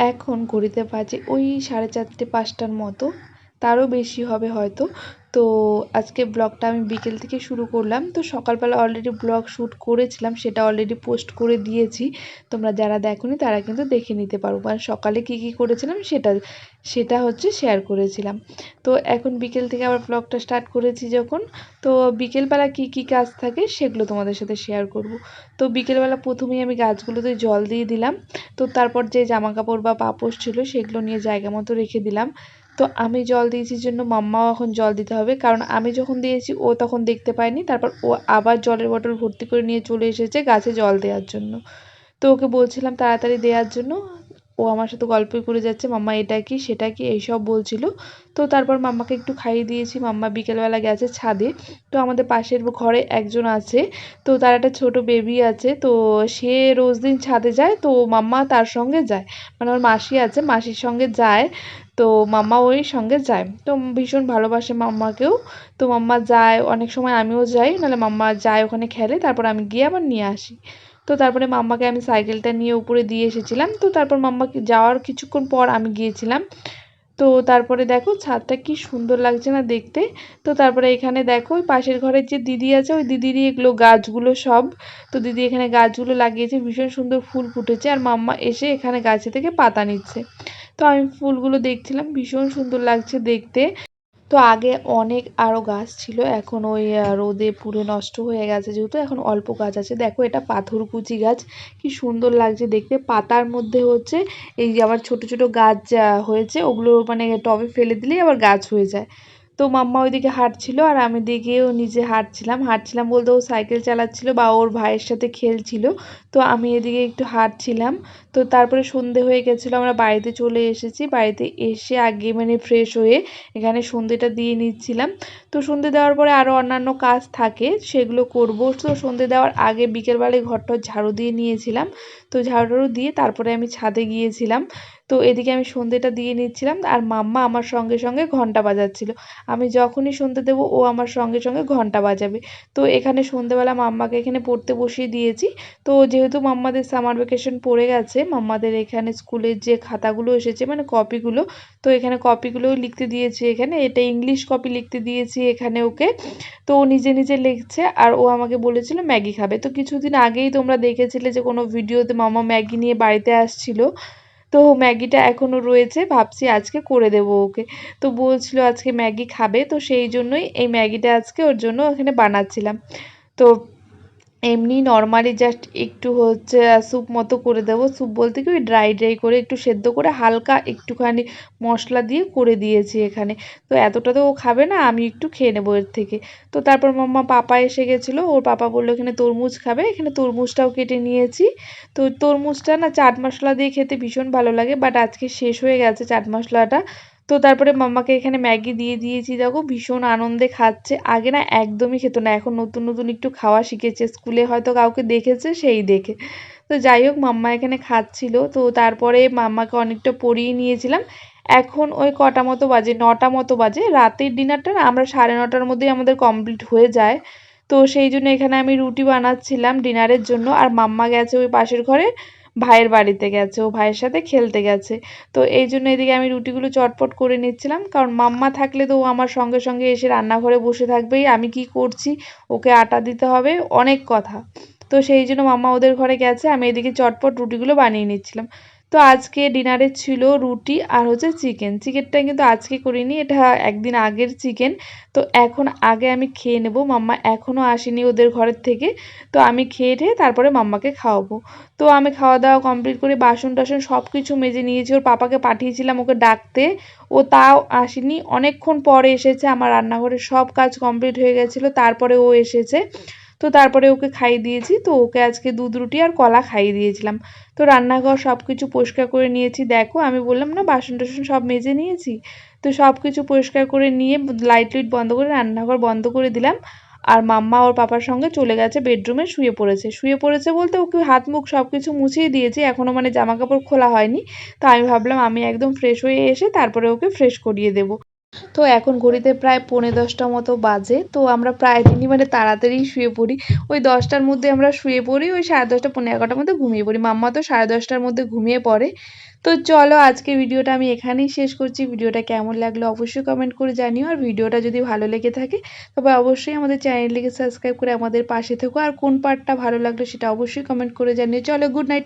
এখন ঘড়িতে বাজে ওই সাড়ে চারটে পাঁচটার মতো তারও বেশি হবে হয়তো। তো আজকে ব্লগটা আমি বিকেল থেকে শুরু করলাম। তো সকালবেলা অলরেডি ব্লগ শ্যুট করেছিলাম, সেটা অলরেডি পোস্ট করে দিয়েছি। তোমরা যারা দেখোনি, তারা কিন্তু দেখে নিতে পারো। মানে সকালে কি কি করেছিলাম, সেটা সেটা হচ্ছে শেয়ার করেছিলাম। তো এখন বিকেল থেকে আবার ব্লগটা স্টার্ট করেছি যখন। তো বিকেলবেলা কি কি কাজ থাকে, সেগুলো তোমাদের সাথে শেয়ার করব। তো বিকেলবেলা প্রথমেই আমি গাছগুলোতে জল দিয়ে দিলাম। তো তারপর যে জামা কাপড় বা পাপোশ ছিল, সেগুলো নিয়ে জায়গা মতো রেখে দিলাম। তো আমি জল দিয়েছি জন্য মাম্মাও এখন জল দিতে হবে। কারণ আমি যখন দিয়েছি, ও তখন দেখতে পায়নি। তারপর ও আবার জলের বটল ভর্তি করে নিয়ে চলে এসেছে গাছে জল দেওয়ার জন্য। তো ওকে বলছিলাম তাড়াতাড়ি দেওয়ার জন্য। ও আমার সাথে গল্পই করে যাচ্ছে, মাম্মা, এটা কি, সেটা কি? এইসব বলছিল। তো তারপর মাম্মাকে একটু খাইয়ে দিয়েছি। মাম্মা বিকেলবেলা গেছে ছাদে। তো আমাদের পাশের ঘরে একজন আছে। তো তার একটা ছোট বেবি আছে। তো সে রোজ দিন ছাদে যায়। তো মাম্মা তার সঙ্গে যায়। মানে আমার মাসি আছে, মাসির সঙ্গে যায়। তো মাম্মা ওই সঙ্গে যায়। তো ভীষণ ভালোবাসে মাম্মাকেও। তো মাম্মা যায়, অনেক সময় আমিও যাই। নাহলে মাম্মা যায় ওখানে খেলে। তারপর আমি গিয়ে আবার নিয়ে আসি। তো তারপরে মাম্মাকে আমি সাইকেলটা নিয়ে উপরে দিয়ে এসেছিলাম। তো তারপর মাম্মাকে যাওয়ার কিছুক্ষণ পর আমি গিয়েছিলাম। তো তারপরে দেখো ছাদটা কি সুন্দর লাগছে না দেখতে। তো তারপরে এখানে দেখো ওই পাশের ঘরের যে দিদি আছে, ওই দিদিরই এগুলো গাছগুলো সব। তো দিদি এখানে গাছগুলো লাগিয়েছে, ভীষণ সুন্দর ফুল ফুটেছে। আর মাম্মা এসে এখানে গাছে থেকে পাতা নিচ্ছে। তো আমি ফুলগুলো দেখছিলাম, ভীষণ সুন্দর লাগছে দেখতে। তো আগে অনেক আরও গাছ ছিল, এখন ওই রোদে পুরো নষ্ট হয়ে গেছে যেহেতু, এখন অল্প গাছ আছে। দেখো এটা পাথরকুচি গাছ, কি সুন্দর লাগছে দেখতে। পাতার মধ্যে হচ্ছে এই যে আবার ছোট ছোট গাছ হয়েছে, ওগুলো মানে টবে ফেলে দিলেই আবার গাছ হয়ে যায়। তো মাম্মা ওইদিকে হাঁটছিল আর আমি দিকেও নিজে হাঁটছিলাম। হাঁটছিলাম বলতে ও সাইকেল চালাচ্ছিল বা ওর ভাইয়ের সাথে খেলছিল। তো আমি এদিকে একটু হাঁটছিলাম। তো তারপরে সন্ধে হয়ে গেছিল, আমরা বাড়িতে চলে এসেছি। বাড়িতে এসে আগে মানে ফ্রেশ হয়ে এখানে সন্ধেটা দিয়ে নিচ্ছিলাম। তো সন্ধে দেওয়ার পরে আরও অন্যান্য কাজ থাকে, সেগুলো করব। তো সন্ধে দেওয়ার আগে বিকেলবেলায় ঘরটা ঝাড়ু দিয়ে নিয়েছিলাম। তো ঝাড়ু দিয়ে তারপরে আমি ছাদে গিয়েছিলাম। তো এদিকে আমি সন্ধেটা দিয়ে নিচ্ছিলাম আর মাম্মা আমার সঙ্গে সঙ্গে ঘণ্টা বাজাচ্ছিল। আমি যখনই সন্ধে দেবো, ও আমার সঙ্গে সঙ্গে ঘণ্টা বাজাবে। তো এখানে সন্ধেবেলা মাম্মাকে এখানে পড়তে বসিয়ে দিয়েছি। তো যেহেতু মাম্মাদের সামার ভ্যাকেশন পড়ে গেছে, মাম্মাদের এখানে স্কুলের যে খাতাগুলো এসেছে মানে কপিগুলো তো এখানে কপিগুলোও লিখতে দিয়েছি এখানে। এটা ইংলিশ কপি লিখতে দিয়েছি এখানে ওকে। তো ও নিজে নিজে লিখছে আর ও আমাকে বলেছিল ম্যাগি খাবে। তো কিছুদিন আগেই তোমরা দেখেছিলে যে কোনো ভিডিওতে মামা ম্যাগি নিয়ে বাড়িতে আসছিল। তো ম্যাগিটা এখনও রয়েছে, ভাবছি আজকে করে দেব ওকে। তো বলছিল আজকে ম্যাগি খাবে, তো সেই জন্যই এই ম্যাগিটা আজকে ওর জন্য ওখানে বানাচ্ছিলাম। তো এমনি নর্মালি জাস্ট একটু হচ্ছে স্যুপ মতো করে দেবো। স্যুপ বলতে কি, ওই ড্রাই ড্রাই করে একটু সেদ্ধ করে হালকা একটুখানি মশলা দিয়ে করে দিয়েছি এখানে। তো এতটা তো ও খাবে না, আমি একটু খেয়ে নেব এর থেকে। তো তারপর মাম্মা, পাপা এসে গেছিল। ওর পাপা বলল, এখানে তরমুজ খাবে। এখানে তরমুজটাও কেটে নিয়েছি। তো তরমুজটা না, চাট মশলা দিয়ে খেতে ভীষণ ভালো লাগে বাট আজকে শেষ হয়ে গেছে চাট মশলাটা। তো তারপরে মাম্মাকে এখানে ম্যাগি দিয়ে দিয়েছি, দেখো ভীষণ আনন্দে খাচ্ছে। আগে না একদমই খেত না, এখন নতুন নতুন একটু খাওয়া শিখেছে। স্কুলে হয়তো কাউকে দেখেছে, সেই দেখে। তো যাই হোক, মাম্মা এখানে খাচ্ছিল। তো তারপরে মাম্মাকে অনেকটা পরিয়ে নিয়েছিলাম। এখন ওই কটা মতো বাজে, নটা মতো বাজে। রাতের ডিনারটা না আমরা সাড়ে নটার মধ্যেই আমাদের কমপ্লিট হয়ে যায়। তো সেই জন্য এখানে আমি রুটি বানাচ্ছিলাম ডিনারের জন্য। আর মাম্মা গেছে ওই পাশের ঘরে। ভাইয়ের বাড়িতে গেছে, ও ভাইয়ের সাথে খেলতে গেছে। তো এই জন্য এদিকে আমি রুটিগুলো চটপট করে নিচ্ছিলাম, কারণ মাম্মা থাকলে তো ও আমার সঙ্গে সঙ্গে এসে রান্নাঘরে বসে থাকবেই, আমি কি করছি, ওকে আটা দিতে হবে, অনেক কথা। তো সেই জন্য মাম্মা ওদের ঘরে গেছে, আমি এদিকে চটপট রুটিগুলো বানিয়ে নিচ্ছিলাম। তো আজকে ডিনারে ছিল রুটি আর হচ্ছে চিকেন চিকেনটা কিন্তু আজকে করিনি, এটা একদিন আগের চিকেন তো এখন আগে আমি খেয়ে নেব। মাম্মা এখনও আসেনি ওদের ঘরের থেকে। তো আমি খেয়ে ঠেয়ে তারপরে মাম্মাকে খাওয়াবো। তো আমি খাওয়া দাওয়া কমপ্লিট করে বাসন টাসন সব কিছু মেজে নিয়েছি। ওর পাপাকে পাঠিয়েছিলাম ওকে ডাকতে। ও তাও আসেনি। অনেকক্ষণ পরে এসেছে। আমার রান্নাঘরে সব কাজ কমপ্লিট হয়ে গেছিল। তারপরে ও এসেছে। তো তারপরে ওকে খাইয়ে দিয়েছি। তো ওকে আজকে দুধ, রুটি আর কলা খাইয়ে দিয়েছিলাম। তো রান্নাঘর সব কিছু পরিষ্কার করে নিয়েছি। দেখো, আমি বললাম, না, বাসন টাসন সব মেজে নিয়েছি? তো সব কিছু পরিষ্কার করে নিয়ে লাইট লাইট বন্ধ করে রান্নাঘর বন্ধ করে দিলাম। আর মাম্মা ওর পাপার সঙ্গে চলে গেছে বেডরুমে শুয়ে পড়েছে। শুয়ে পড়েছে বলতে ওকে হাত মুখ সব কিছু মুছিয়ে দিয়েছি। এখনও মানে জামা কাপড় খোলা হয়নি। তো আমি ভাবলাম, আমি একদম ফ্রেশ হয়ে এসে তারপরে ওকে ফ্রেশ করিয়ে দেবো। তো এখন ঘড়িতে প্রায় পৌনে দশটা মতো বাজে। তো আমরা প্রায় দিনই মানে তাড়াতাড়ি শুয়ে পড়ি। ওই দশটার মধ্যে আমরা শুয়ে পড়ি, ওই সাড়ে দশটা পনেরো এগারোটার মধ্যে ঘুমিয়ে পড়ি। মাম্মা তো সাড়ে দশটার মধ্যে ঘুমিয়ে পড়ে। তো চলো আজকে ভিডিওটা আমি এখানেই শেষ করছি। ভিডিওটা কেমন লাগল অবশ্যই কমেন্ট করে জানিও। আর ভিডিওটা যদি ভালো লেগে থাকে, তবে অবশ্যই আমাদের চ্যানেলটিকে সাবস্ক্রাইব করে আমাদের পাশে থেকো। আর কোন পার্টটা ভালো লাগল সেটা অবশ্যই কমেন্ট করে জানিও। চলো গুড নাইট